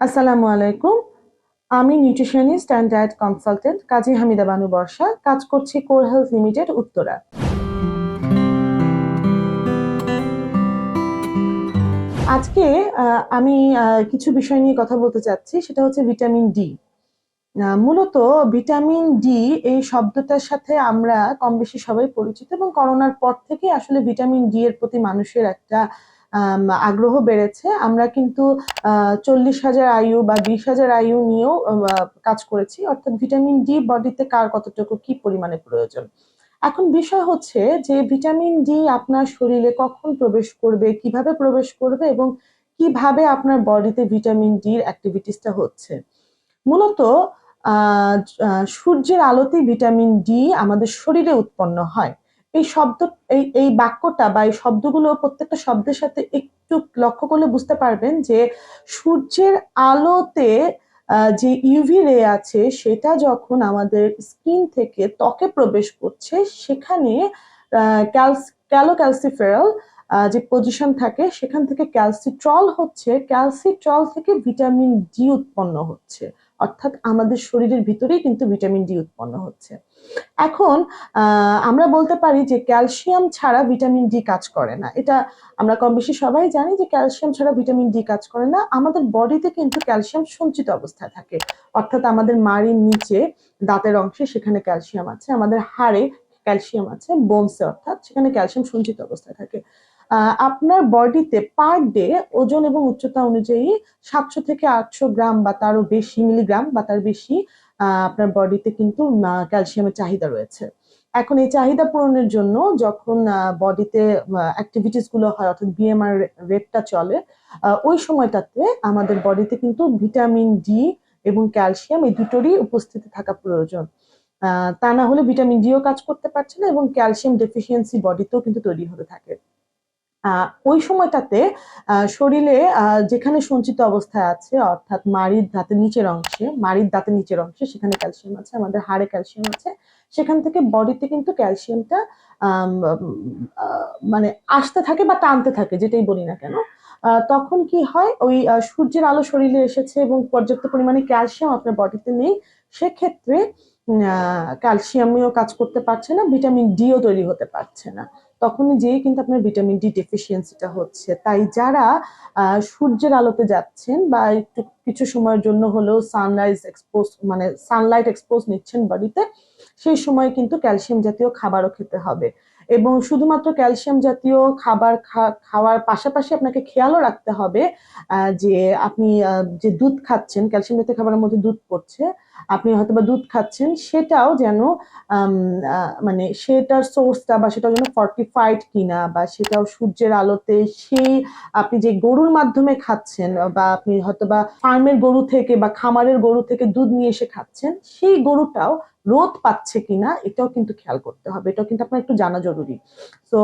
আসসালামু আলাইকুম। আমি nutritionist and diet consultant Kazi Hamida Banu Barsha, কাজ করছি কোর হেলথ লিমিটেড উত্তরা। আজকে আমি কিছু বিষয় নিয়ে কথা বলতে চাচ্ছি, সেটা হচ্ছে ভিটামিন ডি। মূলত ভিটামিন ডি এই শব্দটার সাথে আমরা কম বেশি সবাই পরিচিত এবং করোনার পর থেকে আসলে ভিটামিন ডি এর প্রতি মানুষের একটা আগ্রহ বেড়েছে। আমরা কিন্তু চল্লিশ হাজার আয়ু বা বিশ হাজার আয়ু নিয়েও কাজ করেছি। অর্থাৎ ভিটামিন ডি বডিতে কার কতটুকু, কি পরিমাণে প্রয়োজন? এখন বিষয় হচ্ছে যে, ভিটামিন ডি আপনার শরীরে কখন প্রবেশ করবে, কীভাবে প্রবেশ করবে এবং কীভাবে আপনার বডিতে ভিটামিন ডির অ্যাক্টিভিটিসটা হচ্ছে? মূলত সূর্যের আলোতেই ভিটামিন ডি আমাদের শরীরে উৎপন্ন হয়। এই শব্দ, এই এই বাক্যটা বা এই শব্দগুলো প্রত্যেকটা শব্দের সাথে একটু লক্ষ্য করলে বুঝতে পারবেন যে সূর্যের আলোতে যে ইউভি রে আছে, সেটা যখন আমাদের স্কিন থেকে ত্বকে প্রবেশ করছে, সেখানে ক্যালোক্যালসিফেরল যে পজিশন থাকে, সেখান থেকে ক্যালসিট্রল হচ্ছে, ক্যালসিট্রল থেকে ভিটামিন ডি উৎপন্ন হচ্ছে। অর্থাৎ আমাদের শরীরের ভিতরেই কিন্তু ভিটামিন ডি উৎপন্ন হচ্ছে। এখন আমরা বলতে পারি যে ক্যালসিয়াম ছাড়া ভিটামিন ডি কাজ করে না। এটা আমরা কম বেশি সবাই জানি যে ক্যালসিয়াম ছাড়া ভিটামিন ডি কাজ করে না। আমাদের বডিতে কিন্তু ক্যালসিয়াম সঞ্চিত অবস্থায় থাকে। অর্থাৎ আমাদের মাড়ির নিচে দাঁতের অংশে সেখানে ক্যালসিয়াম আছে, আমাদের হাড়ে ক্যালসিয়াম আছে বোনসে অর্থাৎ সেখানে ক্যালসিয়াম সঞ্চিত অবস্থায় থাকে। আপনার বডিতে পার ডে ওজন এবং উচ্চতা অনুযায়ী সাতশো থেকে আটশো গ্রাম বা তারও বেশি মিলিগ্রাম বা তার বেশি আপনার বডিতে কিন্তু ক্যালসিয়ামের চাহিদা রয়েছে। এখন এই চাহিদা পূরণের জন্য যখন বডিতে অ্যাক্টিভিটিসগুলো হয়, অর্থাৎ বিএমআর রেটটা চলে ওই সময়টাতে আমাদের বডিতে কিন্তু ভিটামিন ডি এবং ক্যালসিয়াম এই দুটোরই উপস্থিতি থাকা প্রয়োজন। তা না হলে ভিটামিন ডিও কাজ করতে পারছে না এবং ক্যালসিয়াম ডেফিসিয়েন্সি বডিতেও কিন্তু তৈরি হতে থাকে। ওই সময়টাতে শরীরে যেখানে সঞ্চিত অবস্থায় আছে, অর্থাৎ মাড়ির দাঁতের নিচের অংশে, মাড়ির দাঁতের নিচের অংশে, সেখানে ক্যালসিয়াম আছে, আমাদের হাড়ে ক্যালসিয়াম আছে, সেখান থেকে বডিতে কিন্তু ক্যালসিয়ামটা মানে আসতে থাকে বা টানতে থাকে, যেটাই বলি না কেন। তখন কি হয়, ওই সূর্যের আলো শরীরে এসেছে এবং পর্যাপ্ত পরিমাণে ক্যালসিয়াম আপনার বডিতে নেই, সেক্ষেত্রে ক্যালসিয়ামও কাজ করতে পারছে না, ভিটামিন ডিও তৈরি হতে পারছে না। তখনই যেয়ে কিন্তু আপনার ভিটামিন ডি ডেফিসিয়েন্সিটা হচ্ছে। তাই যারা সূর্যের আলোতে যাচ্ছেন বা একটু কিছু সময়ের জন্য হলেও সানরাইজ এক্সপোজ মানে সানলাইট এক্সপোজ নিচ্ছেন বাড়িতে সেই সময় কিন্তু ক্যালসিয়াম জাতীয় খাবারও খেতে হবে। এবং শুধুমাত্র ক্যালসিয়াম জাতীয় খাবার খাওয়ার পাশাপাশি আপনাকে খেয়ালও রাখতে হবে যে আপনি যে দুধ খাচ্ছেন, ক্যালসিয়াম জাতীয় খাবারের মধ্যে দুধ পড়ছে, আপনি হয়তো বা দুধ খাচ্ছেন, সেটাও যেন মানে সেটার সোর্সটা বা সেটা যেন ফর্টিফাইড কিনা বা সেটাও সূর্যের আলোতে সেই আপনি যে গরুর মাধ্যমে খাচ্ছেন বা আপনি হয়তো বা ফার্মের গরু থেকে বা খামারের গরু থেকে দুধ নিয়ে এসে খাচ্ছেন, সেই গরুটাও রোদ পাচ্ছে কিনা, এটাও কিন্তু খেয়াল করতে হবে। এটাও কিন্তু আপনার একটু জানা জরুরি। তো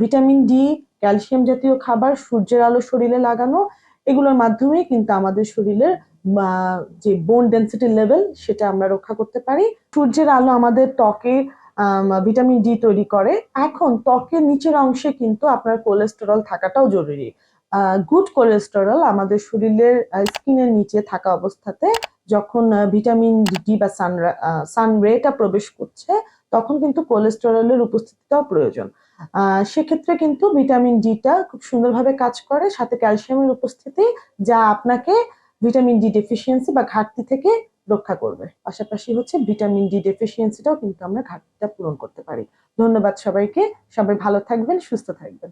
ভিটামিন ডি ক্যালসিয়াম জাতীয় খাবার, সূর্যের আলো শরীরে লাগানো, এগুলোর মাধ্যমেই কিন্তু আমাদের শরীরের যে বোন ডেন্সিটি লেভেল সেটা আমরা রক্ষা করতে পারি। সূর্যের আলো আমাদের ত্বকে ভিটামিন ডি তৈরি করে। এখন ত্বকের নিচের অংশে কিন্তু আপনার কোলেস্টেরল থাকাটাও জরুরি। গুড কোলেস্টেরল আমাদের শরীরের স্কিনের নিচে থাকা অবস্থাতে যখন ভিটামিন ডি বা সান রেটা প্রবেশ করছে, তখন কিন্তু কোলেস্টেরলের উপস্থিতিটাও প্রয়োজন। সেক্ষেত্রে কিন্তু ভিটামিন ডিটা খুব সুন্দরভাবে কাজ করে, সাথে ক্যালসিয়ামের উপস্থিতি যা আপনাকে ভিটামিন ডি ডেফিসিয়েন্সি বা ঘাটতি থেকে রক্ষা করবে। পাশাপাশি হচ্ছে ভিটামিন ডি ডেফিসিয়েন্সিটাও কিন্তু আমরা ঘাটতিটা পূরণ করতে পারি। ধন্যবাদ সবাইকে, সবাই ভালো থাকবেন, সুস্থ থাকবেন।